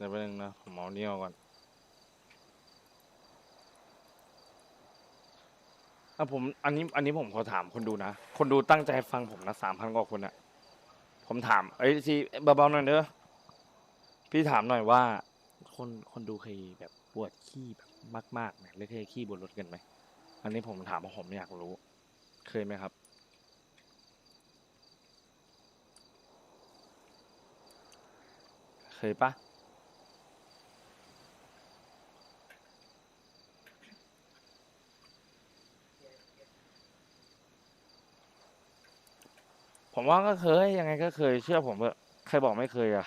เดี๋ยวไปบนึงนะผมเอาเนี่ยก่อนอะผมอันนี้อันนี้ผมขอถามคนดูนะ คนดูตั้งใจฟังผมนะสามพันกว่าคนอะผมถามเอ้ยซีเบาๆหน่อยเด้อพี่ถามหน่อยว่า คนคนดูเคยแบบปวดขี้แบบมากๆไหมหรือเคยขี้บนรถกันไหมอันนี้ผมถามเพราะผมอยากรู้ เคยไหมครับ เคยปะ ผมว่าก็เคยยังไงก็เคยเชื่อผมเถอะใครบอกไม่เคยอะ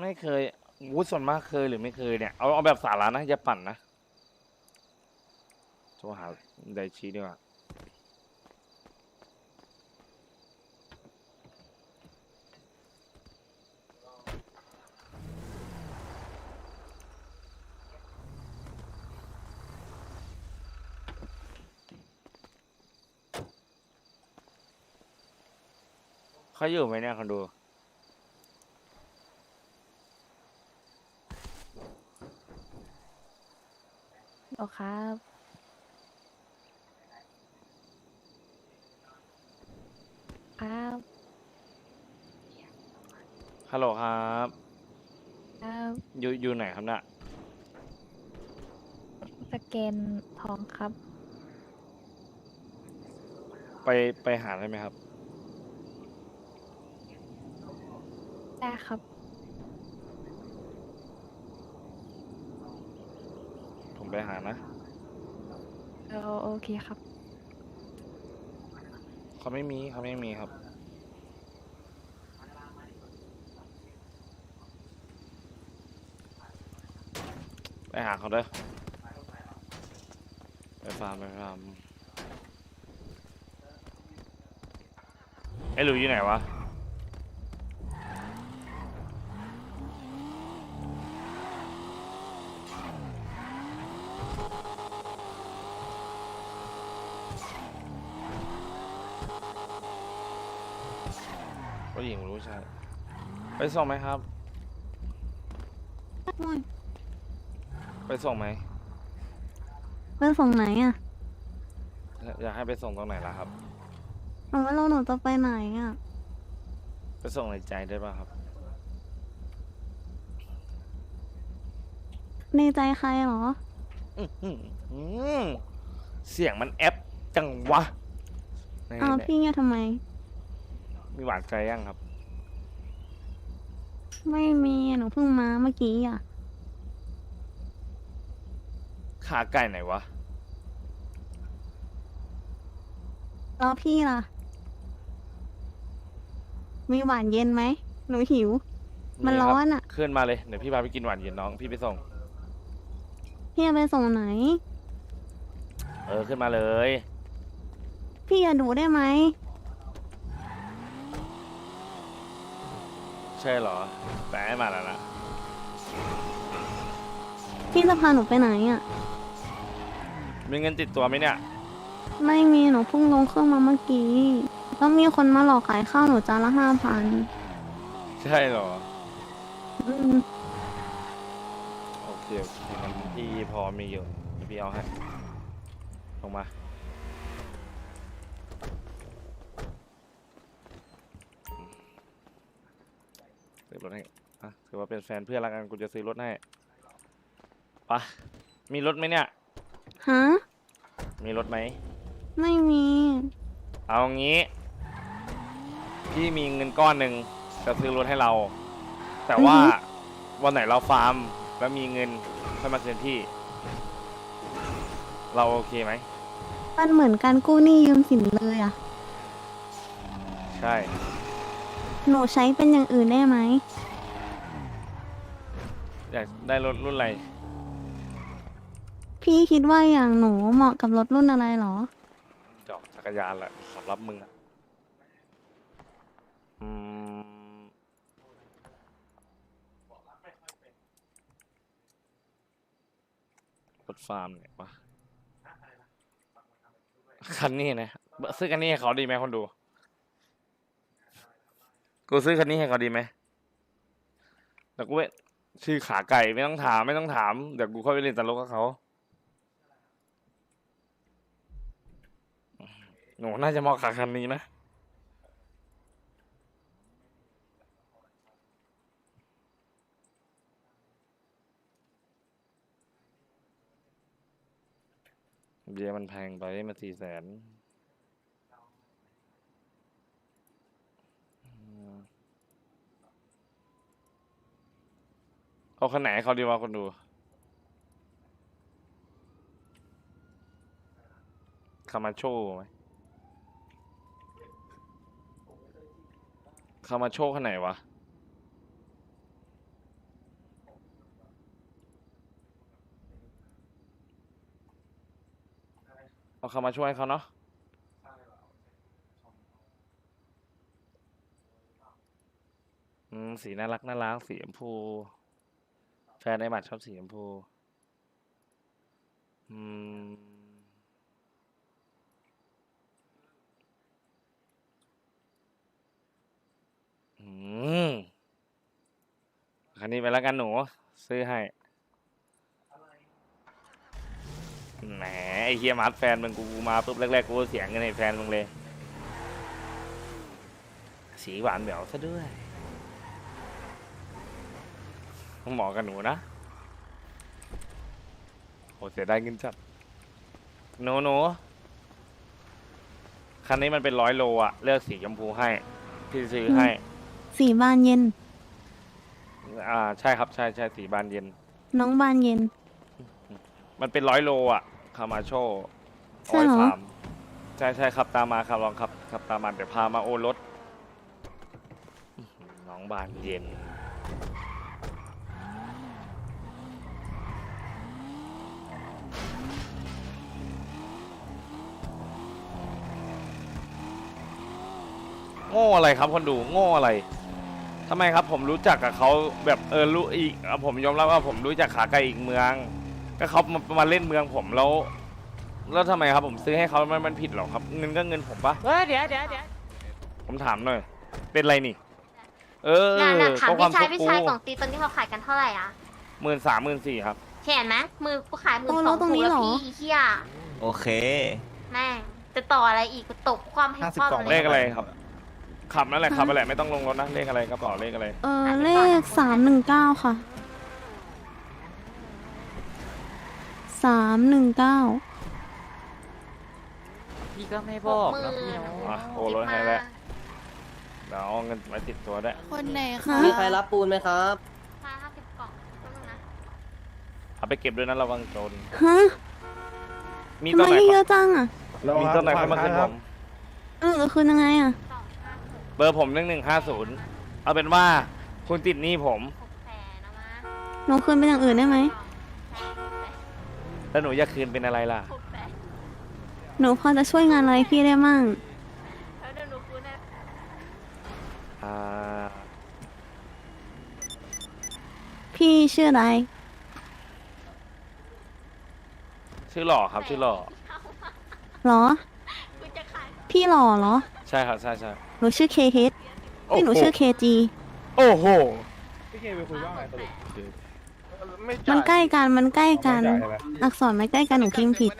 ไม่เคยวูส่วนมากเคยหรือไม่เคยเนี่ย เอาเอาแบบสาระนะอย่าปั่นนะโทรหาไดชีดีกว่า เขาอยู่ไหมเนี่ยคนดู โอครับ ครับ ฮัลโหลครับ ครับ อยู่อยู่ไหนครับเนี่ยสแกนทองครับ ไปไปหาได้ไหมครับ ได้ครับ ผมไปหานะ เออโอเคครับ เขาไม่มีเขาไม่มีครับ ไปหาเขาเด้อไปฟาร์มไปฟาร์มไอ้หลุยอยู่ไหนวะ ผู้หญิงรู้ ใช่ไปส่งไหมครับไปส่งไหมไปส่งไหนอะอยากให้ไปส่งตรงไหนล่ะครับ หนูว่าเราหนูจะไปไหนอะ ไปส่งในใจได้ป่ะครับ ในใจใครเหรอ อื้อหือเสียงมันแอปจังวะไหนอ้าวไหนพี่เงียบทำไม มีหวานใจยังครับ ไม่มีหนูเพิ่งมาเมื่อกี้อะ ขาไก่ไหนวะ แล้วพี่ล่ะ มีหวานเย็นไหม หนูหิว มันคบร้อนอะขึ้นมาเลย เดี๋ยวพี่พาไปกินหวานเย็นน้อง พี่ไปส่ง พี่จะไปส่งไหน เออขึ้นมาเลย พี่อย่าดูได้ไหม ใช่เหรอแปลให้มาแล้วนะ พี่จะพาหนูไปไหนอะ มีเงินติดตัวไหมเนี่ย ไม่มีหนูเพิ่งลงเครื่องมาเมื่อกี้แล้วมีคนมาหลอกขายข้าวหนูจานละห้าพันใช่เหรออืมโอเคโอเคงั้นพี่พอมีอยู่เดี๋ยวพี่เอาให้ลงมา ถให้อะถือว่าเป็นแฟนเพื่อนละกันกูจะซื้อรถให้ไปะมีรถไหมเนี่ย ฮะ มีรถไหม ไม่มี เอางี้ พี่มีเงินก้อนหนึ่งจะซื้อรถให้เรา แต่ว่าวันไหนเราฟาร์มแล้วมีเงินค่อยมาคืนพี่ เราโอเคไหม มันเหมือนการกู้หนี้ยืมสินเลยอะใช่ หนูใช้เป็นอย่างอื่นได้ไหม อยากได้รถรุ่นอะไร พี่คิดว่าอย่างหนูเหมาะกับรถรุ่นอะไรเหรอ จอกจักรยานแหละสำหรับมึงอะอืมรถฟาร์มเนี่ยวะคันนี้นะ ซื้อคันนี้ให้เขาดีไหมคนดู กูซื้อคันนี้ให้เขาดีไหมแต่กูเว้ยชื่อขาไก่ไม่ต้องถามไม่ต้องถามเดี๋ยวกูค่อยไปเล่นตลกกับเขาหนูน่าจะเหมาะกับคันนี้นะเบียร์มันแพงไปมาสี่แสน เอาคันไหนให้เขาดีวะคนดู คามาโชไหมคามาโชคันไหนวะเอาเขามาช่วยเขาเนาะสีน่ารักน่ารักสีชมพู แฟนไอบัตรชอบสีชมพู อืม อืม คันนี้ไปแล้วกันหนู ซื้อให้ แหมไอ้เฮียมาร์ทแฟนมึงกูมาปุ๊บแรกๆกูเสียงเงินให้แฟนมึงเลย สีหวานแหววซะด้วย เหมาะกับหนูนะโหเสียดายเงินจัดหนูหนูคันนี้มันเป็นร้อยโลอะเลือกสีชมพูให้ พี่ซื้อให้ สีบานเย็น อ่า ใช่ครับ ใช่ใช่สีบานเย็น น้องบานเย็น มันเป็นร้อยโลอะคามาโชใช่ร้อยเหรอสามใช่ใช่ขับตามมาครับลองขับขับตามมาเดี๋ยวพามาโอรถอื้อหือน้องบานเย็น โง่อะไรครับคนดูโง่อะไรทำไมครับผมรู้จักกับเขาแบบเออรู้อีกอะผมยอมรับว่าผมรู้จักขาไกลอีกเมือง ก็เขามามาเล่นเมืองผมแล้วแล้วทำไมครับผมซื้อให้เขามันมันผิดเหรอครับ เงินก็เงินผมปะเฮ้ยเดี๋ยวเดี๋ยวเดี๋ยวผมถามหน่อยเป็นไรนี่ เออน่ะน่ะถามก็ควพี่ชายทุกข์พี่ชายของตีตอนที่เขาขายกันเท่าไหร่อะหมื่นสามหมื่นสี่ครับเห็นไหมมือกูขายหมื่นโอ้สแล้อวงตรงนี้แล้วเหรอพี่เฮียโอเคแม่งจะต่ออะไรอีกกูตบความให้ห้าสิบความกล่องเลขอะไรครับ ขับนั่นแหละขับไปแหละไม่ต้องลงรถนะเลขอะไรกระเป๋าเลขอะไรเออเลขสามหนึ่งเก้าค่ะสามหนึ่งเก้าพี่ก็ไม่บอกหกหนะมื่พี่นเนาะอะโอนรถให้แล้วเดี๋ยวเอาเงินไว้ติดตัวได้วยคนไหนฮะคะ มีใครรับปูนไหมครับห้าห้าสิบกล่องแป๊บนึงนะ เอาไปเก็บด้วยนะระวังโจรฮะมีทำต้ไมนไหนให้เยครัอะจังอะบมีต้นไหนเข้ามาขึ้นผม เออคือยังไงอะสองห้าหก เบอร์ผมหนึ่งหนึ่งห้าศูนย์เอาเป็นว่าคุณติดหนี้ผมหกแสนนะมาหนูคืนเป็นอย่างอื่นได้ไหม แล้วหนูอยากคืนเป็นอะไรล่ะหกแสนหนูพอจะช่วยงานอะไรพี่ได้มั่งแล้วเดี๋ยวหนูคืนให้อ่า พี่ชื่ออะไร ชื่อหล่อครับชื่อหล่อ หรอกูจะขายพี่หล่อเหรอ ใช่ครับใช่ใช่ หนูชื่อเคเฮดพี่หนูชื่อเคจีโอ้โหพี่เคไปคุยว่าไงสรุปมันใกล้กันมันใกล้กัน ไม่จ่ายใช่ไหมอักษรไม่ใกล้กันหนูพิมพ์ผิด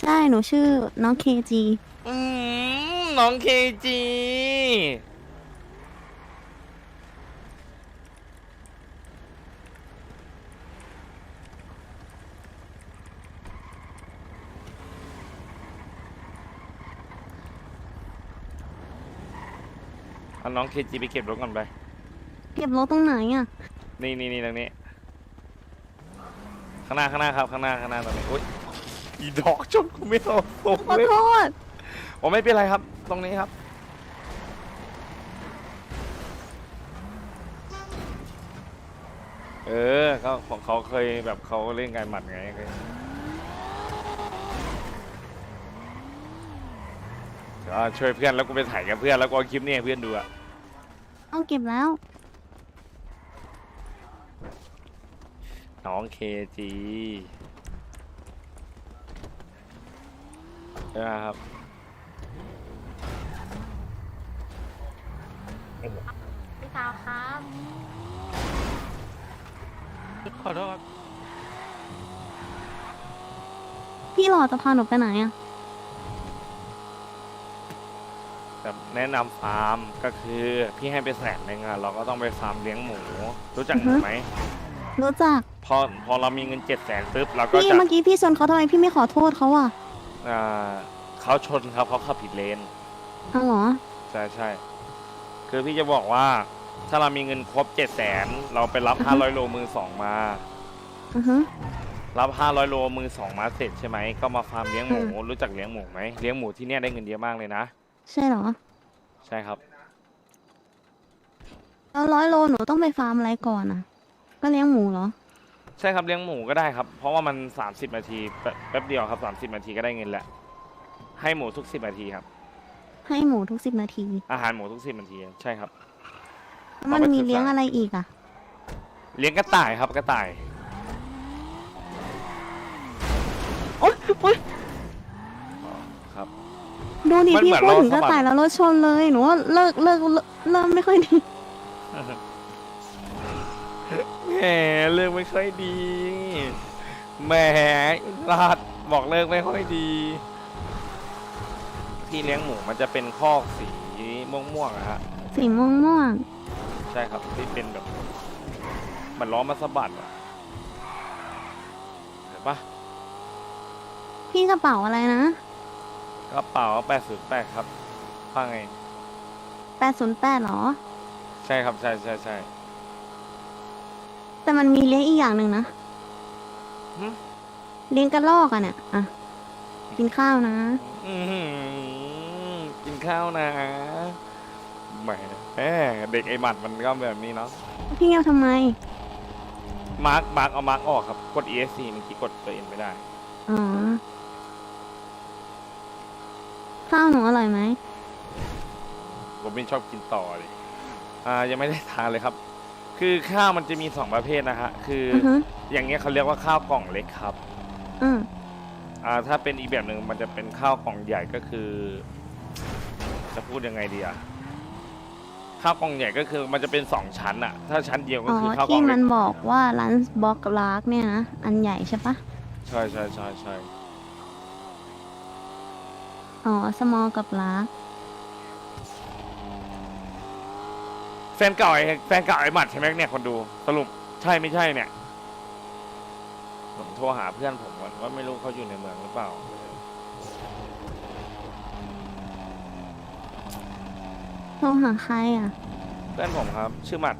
ใช่หนูชื่อน้องเคจี อืมน้องเคจี เอาน้องเคจีไปเก็บรถก่อนไป เก็บรถตรงไหนอะ นี่นี่นี่ตรงนี้ ข้างหน้าข้างหน้าครับ ข้างหน้าข้างหน้าตรงนี้อุ้ยอีดอกชนกูไม่เอาตรงขอเลยโทษ โอ้ไม่เป็นไรครับ ตรงนี้ครับ เออเขาของเขาเคยแบบเขาเล่นการหมัดไงเคยเดี๋ยวช่วยเพื่อนแล้วกูไปถ่ายกับเพื่อนแล้วก็เอาคลิปนี้ให้เพื่อนดูอะ เอาเก็บแล้ว น้องเคจีใช่ไหมครับขอโทษครับ พี่หล่อจะพาหนูไปไหนอะ แต่แนะนำฟาร์มก็คือพี่ให้ไปแสนหนึ่งอะเราก็ต้องไปฟาร์มเลี้ยงหมู รู้จักหมูไหมรู้จัก พอพอเรามีเงินเจ็ดแสนปุ๊บเราก็พี่จะเมื่อกี้พี่ชนเขาทำไมพี่ไม่ขอโทษเขาอะอ่าเขาชนครับเขาขับผิดเลน เอาเหรอ ใช่ใช่คือพี่จะบอกว่า ถ้าเรามีเงินครบเจ็ดแสนเราไปรับอือฮึห้าร้อยโลมือสองมา อือฮึรับห้าร้อยโลมือสองมาเสร็จใช่ไหมก็มาฟาร์มเลี้ยงหมูอืมรู้จักเลี้ยงหมูไหมเลี้ยงหมูที่เนี่ยได้เงินเยอะมากเลยนะ ใช่เหรอ ใช่ครับ แล้วร้อยโลหนูต้องไปฟาร์มอะไรก่อนอะก็เลี้ยงหมูเหรอ ใช่ครับเลี้ยงหมูก็ได้ครับ เพราะว่ามันสามสิบนาทีแป๊บแป๊บเดียวครับสามสิบนาทีก็ได้เงินแล้วให้หมูทุกสิบนาทีครับ ให้หมูทุกสิบนาที อาหารหมูทุกสิบนาทีใช่ครับ แล้วมันเอาไปมีศึกษาเลี้ยงอะไรอีกอะเลี้ยงกระต่ายครับกระต่าย โอ๊ยโอ๊ยอ๋อครับ ดูดิมันพี่เหมือนพูดถึงรถกระสะบัดต่ายแล้วรถชนเลยหนูว่าเลิกเลิกเลิกเริ่มไม่ค่อยดีแหมเลิกไม่ค่อยดีแหมลาดบอกเลิกไม่ค่อยดี ที่เลี้ยงหมูมันจะเป็นคอกสีม่วงๆอะฮะสีม่วงม่วงใช่ครับที่เป็นแบบเหมันล้อมาสะบัดอะเห็นปะๆพี่กระเป๋าอะไรนะ กระเป๋าแปดศูนย์แปดครับว่าไง แปดศูนย์แปดหรอ ใช่ครับใช่ใช่ใช่แต่มันมีเลี้ยงอีกอย่างหนึ่งนะ หึเลี้ยงกระรอกอะเนี่ยอะ กินข้าวนะ อื้อหือกินข้าวนะแหมแหมเด็กไอหมัดมันก็แบบนี้เนาะพี่เอาทำไม มาร์กมาร์กเอามาร์กออกครับ กด ESC เมื่อกี้กดตัวเองไม่ได้ อ๋อ ข้าวหนูอร่อยไหมผมไม่ชอบกินต่อเลยอ่ายังไม่ได้ทานเลยครับ คือข้าวมันจะมีสองประเภทนะฮะคือออือฮึอย่างเงี้ยเขาเรียกว่าข้าวกล่องเล็กครับอืมอ่าถ้าเป็นอีกแบบหนึ่งมันจะเป็นข้าวกล่องใหญ่ก็คือ จะพูดยังไงดีอะข้าวกล่องใหญ่ก็คือ มันจะเป็นสองชั้นอะถ้าชั้นเดียวก็อ๋อคือข้าวกล่ที่องมัเล็นกบอกว่าร้านบล็อกลากเนี่ยนะ อันใหญ่ใช่ปะ ใช่ใช่ใช่ใช่ อ๋อสมอลกับลากแฟนเก่าไอ้แฟนเก่าไอ้หมัดใช่ไหมเนี่ยคนดูสรุปใช่ไม่ใช่เนี่ย ผมโทรหาเพื่อนผมก่อนว่าไม่รู้เขาอยู่ในเมืองหรือเปล่า โทรหาใครอะ เพื่อนผมครับ ชื่อหมัด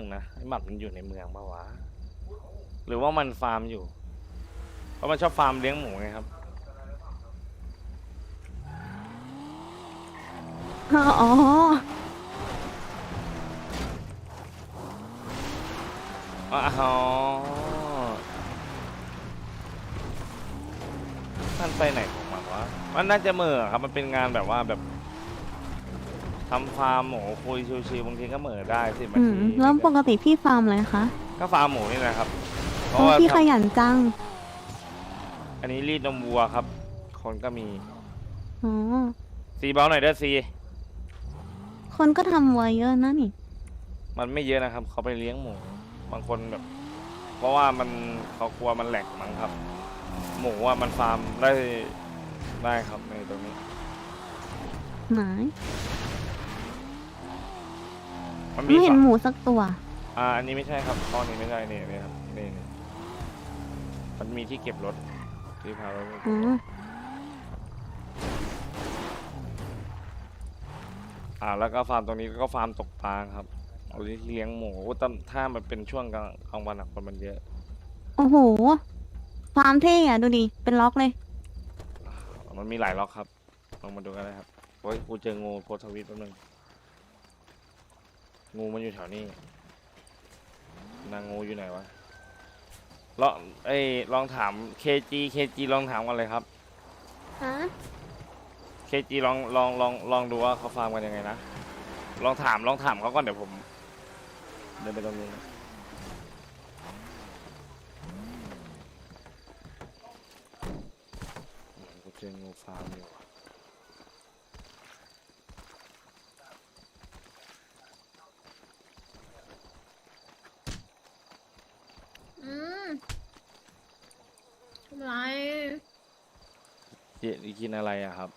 นึ่งนะไอ้หมัดมันอยู่ในเมืองปะวะหรือว่ามันฟาร์มอยู่ เพราะมันชอบฟาร์มเลี้ยงหมูไงครับอ๋ออ๋อมันไปไหนของมันวะมันน่าจะเหม่อครับ มันเป็นงานแบบว่าแบบ ทำฟาร์มหมูคุยชิวๆบางทีก็เหม่อได้สิบนาอืทีมแล้วปกติพี่ฟาร์มอะไรคะก็ฟาร์มหมูนี่แหละครับเพโอ้ราะว่าพี่ขทำยันจังอันนี้รีดนมวัวครับ คนก็มีอ๋อซีเบลหน่อยเด้อซีคนก็ทำวัวเยอะนะนี่ มันไม่เยอะนะครับ เขาไปเลี้ยงหมูบางคนแบบ เพราะว่ามันเขากลัวมันแหลกมั้งครับ หมูอะมันฟาร์มได้ได้ครับในตรงนี้ ไหน มันมีไม่เห็นสองหมูสักตัว อ่าอันนี้ไม่ใช่ครับข้อนี้ไม่ใช่นี่นี่ครับนี่นี่มันมีที่เก็บรถที่พารถ อ๋อ อ่าแล้วก็ฟาร์มตรงนี้ก็ฟาร์มตกปลาครับเอาที่เลี้ยงหมูแต่ถ้ามันเป็นช่วงกลางกลางวันอะคนมันเยอะ โอ้โหฟาร์มเท่อะดูดิ เป็นล็อกเลย มันมีหลายล็อกครับ ลองมาดูกันนะครับโอ้ยกูเจองูโพสต์ทวิตแป๊บนึง งูมันอยู่แถวนี้ นางงูอยู่ไหนวะลองเอ้ยลองถาม KG KG ลองถามกันเลยครับฮะ KG ลองลองลองลองดูว่าเขาฟาร์มกันยังไงนะ ลองถามลองถามเขาก่อนเดี๋ยวผม เดินไปตรงนู้นนะกูเจองูฟาร์มอยู่ อืมทำไร เยกินอะไรอะครับ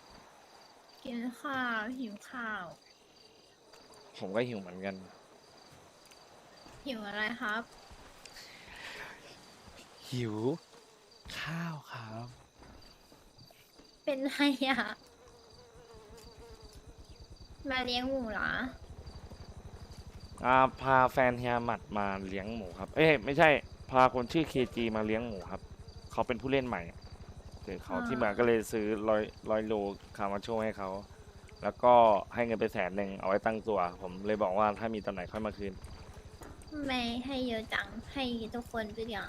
กินข้าวหิวข้าว ผมก็หิวเหมือนกัน หิวอะไรครับ หิว ข้าวครับ เป็นไรอะมาเลี้ยงหมูเหรออ่าพาแฟนเฮียหมัดมาเลี้ยงหมูครับ เอ้ยไม่ใช่ พาคนชื่อเคจีมาเลี้ยงหมูครับ เขาเป็นผู้เล่นใหม่ เดี๋ยวเขาอ่าที่มาก็เลยซื้อร้อยร้อยโลคามาโชว์ให้เขา แล้วก็ให้เงินไปแสนหนึ่งเอาไว้ตั้งตัว ผมเลยบอกว่าถ้ามีตอนไหนค่อยมาคืน ไม่ให้เยอะจัง ให้ทุกคนไปเดียว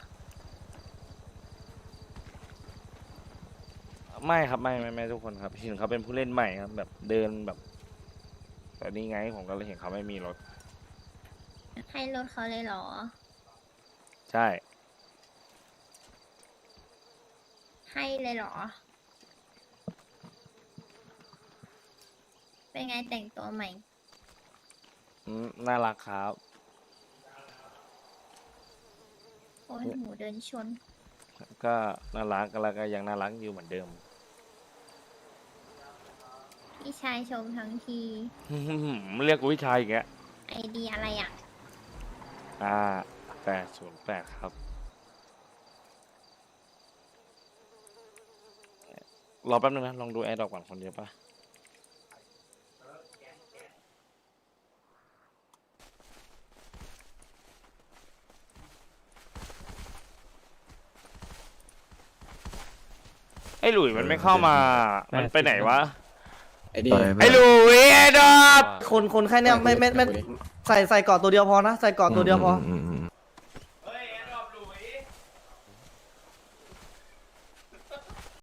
ไม่ครับไม่ไม่ไม่ทุกคนครับ เห็นเขาเป็นผู้เล่นใหม่ครับ แบบเดินแบบ แต่นี่ไงผมก็เลยเห็นเขาไม่มีรถ ให้รถเขาเลยเหรอ ใช่ ให้เลยเหรอ เป็นไงแต่งตัวใหม่ อืมน่ารักครับ โอ้ยหมูเดินชน ก็น่ารักแล้วก็ยังน่ารักอยู่เหมือนเดิม พี่ชายชมทั้งที เรียกวิชายอีกแกไอเดียอะไรอะ อ่าแปดศูนย์แปดครับ รอแป๊บนึงนะ ลองดูแอร์ดอกก่อนคนเดียวปะไอ้หลุยมันไม่เข้ามา มันไปไหนวะ ไอ้นี่ไอ้หลุยแอร์ดอกคนคนแค่เนี้ยไม่ไม่ไม่ใส่ใส่เกาะตัวเดียวพอนะ ใส่เกาะตัวเดียวพอ มม